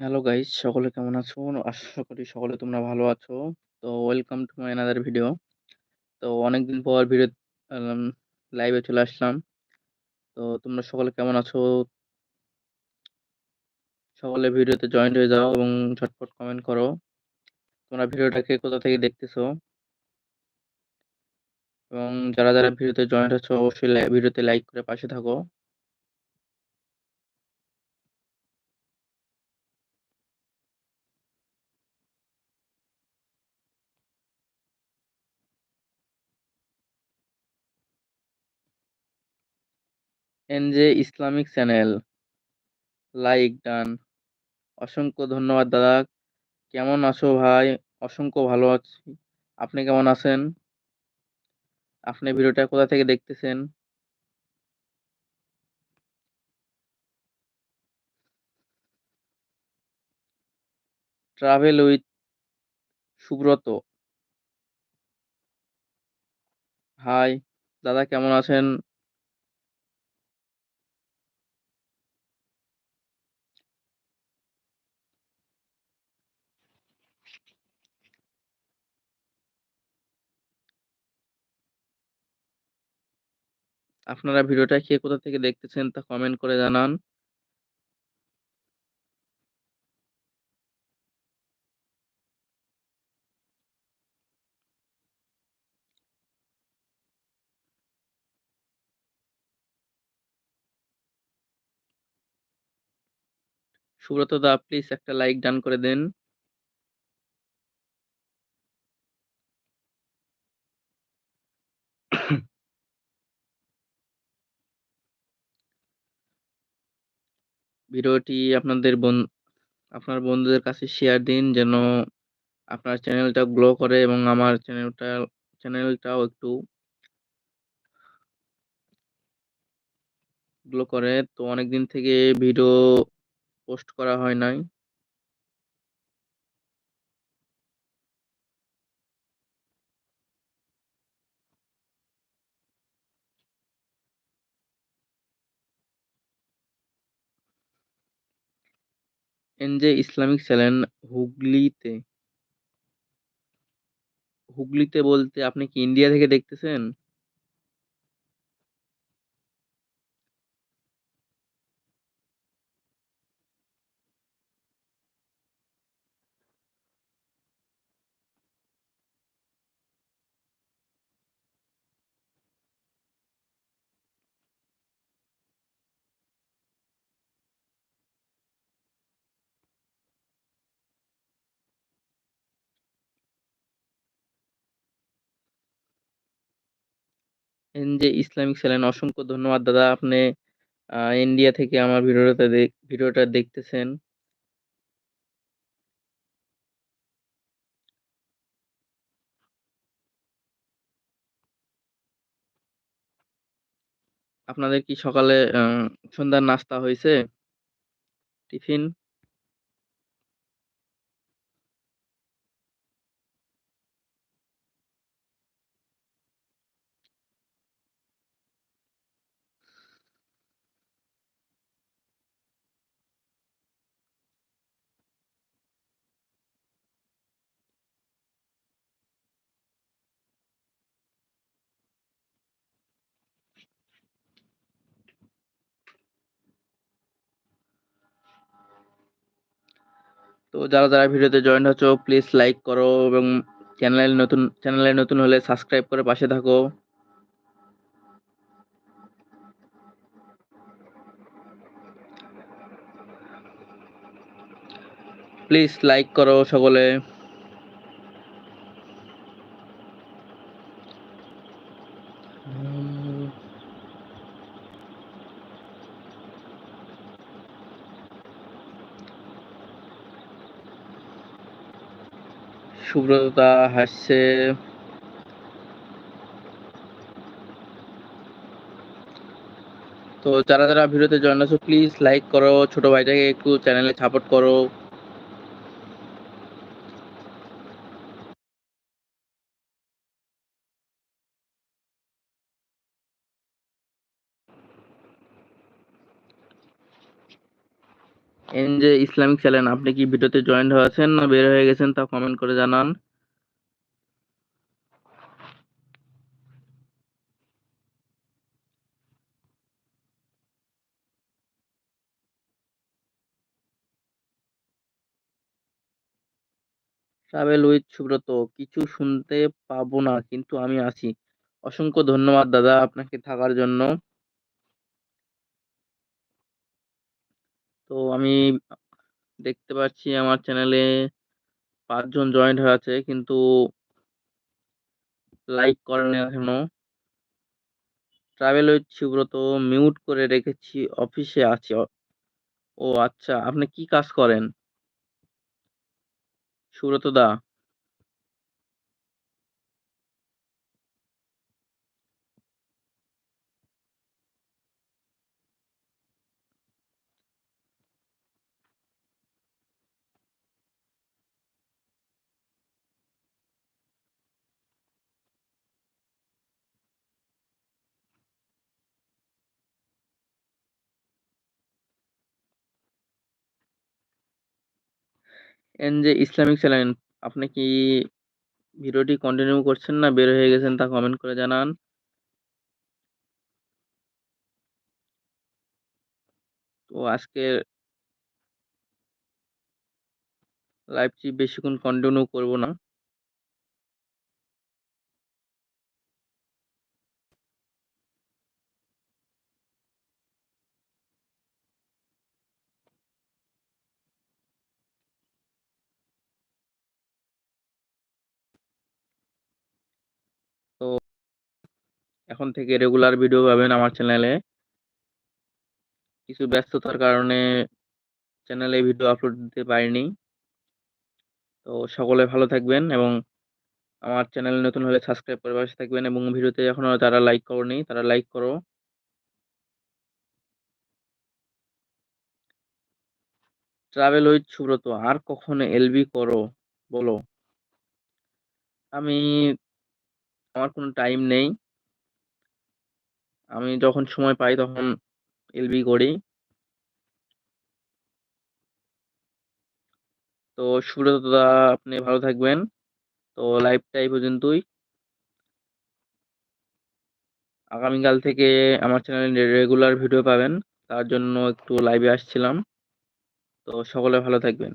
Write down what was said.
Hello guys সকলে কেমন আছো? আশা করি সকলে তোমরা ভালো আছো। তো welcome to my another video. তো অনেকদিন পর ভিডিও লাইভে চলে আসলাম। তো তোমরা সকলে কেমন আছো? সকলে ভিডিওতে জয়েন্ট হয়ে যাও এবং ঝটপট কমেন্ট করো। তোমরা ভিডিওটা কে কোথা থেকে দেখতেছো? এবং যারা, যারা ভিডিওতে জয়েন্ট হচ্ছো অবশ্যই ভিডিওতে লাইক করে পাশে থাকো। NJ Islamic channel. Like done. অসংখ্য ধন্যবাদ দাদা। কেমন আছো ভাই? অসংখ্য ভালো আছি। আপনি কেমন আছেন? আপনি ভিডিওটা কোথা থেকে দেখতেছেন? Travel with Subrata. হাই, দাদা কেমন আছেন? আপনারা ভিডিওটা কে কোথা থেকে দেখতেছেন তা কমেন্ট করে জানান। সুব্রত দা প্লিজ একটা লাইক ডান করে দেন। ভিডিওটি আপনাদের বন, আপনার বন্ধুদের কাছে শেয়ার দিন যেন আপনার চ্যানেলটা গ্লো করে এবং আমার চ্যানেলটা চ্যানেলটাও একটু গ্লো করে। তো অনেকদিন থেকে ভিডিও পোস্ট করা হয় নাই। এনজে ইসলামিক চ্যানেল হুগলিতে। হুগলিতে বলতে আপনি কি ইন্ডিয়া থেকে দেখতেছেন? এনজে ইসলামিক চ্যানেল, অসংখ্য ধন্যবাদ দাদা। আপনি ইন্ডিয়া থেকে আমার ভিডিওটা ভিডিওটা দেখতেছেন। আপনাদের কি সকালে সন্ধ্যার নাস্তা হয়েছে টিফিন? তো যারা, যারা ভিডিওতে জয়েন্ট হচ্ছো প্লিজ লাইক করো এবং চ্যানেলে নতুন চ্যানেলে নতুন হলে সাবস্ক্রাইব করে পাশে থাকো। প্লিজ লাইক করো সকলে। দা হাসছে। তো যারা, যারা ভিডিওতে জয়েন আছো প্লিজ লাইক করো। ছোট ভাইটাকে একটু চ্যানেলে সাপোর্ট করো। এনজে ইসলামিক চ্যানেল, আপনি কি ভিডিওতে জয়েন্ট হয়েছেন না বের হয়ে গেছেন তা কমেন্ট করে জানান। ট্রাভেল উইথ সুব্রত, কিছু শুনতে পাবো না, কিন্তু আমি আছি। অসংখ্য ধন্যবাদ দাদা আপনাকে থাকার জন্য। তো আমি দেখতে পাচ্ছি আমার চ্যানেলে পাঁচজন জয়েন্ট হয়ে আছে, কিন্তু লাইক করেন এখনও। ট্রাভেল উইথ সুব্রত মিউট করে রেখেছি অফিসে আছি। ও আচ্ছা আপনি কি কাজ করেন? সুব্রত দা। এন যে ইসলামিক চ্যানেল আপনি কি ভিডিওটি কন্টিনিউ করছেন না? বের হয়ে গেছেন তা কমেন্ট করে জানান। তো আজকে লাইভটি বেশিক্ষণ কন্টিনিউ করব না তো এখন থেকে রেগুলার ভিডিও পাবেন আমার চ্যানেলে কিছু ব্যস্ততার কারণে চ্যানেলে ভিডিও আপলোড দিতে পারিনি। তো সকলে ভালো থাকবেন এবং আমার চ্যানেল নতুন হলে সাবস্ক্রাইব করে পাশে থাকবেন এবং ভিডিওতে এখনও যারা লাইক করনি, তারা লাইক করো। ট্রাভেল উইথ সুব্রত, আর কখনো এলবি করো, বলো। আমি, আমার কোনো টাইম নেই। আমি যখন সময় পাই তখন এলবি করি। তো সুব্রত দাদা আপনি ভালো থাকবেন। তো লাইভটা এই পর্যন্তই। আগামীকাল থেকে আমার চ্যানেলে রেগুলার ভিডিও পাবেন। তার জন্য একটু লাইভে আসছিলাম। তো সকলে ভালো থাকবেন।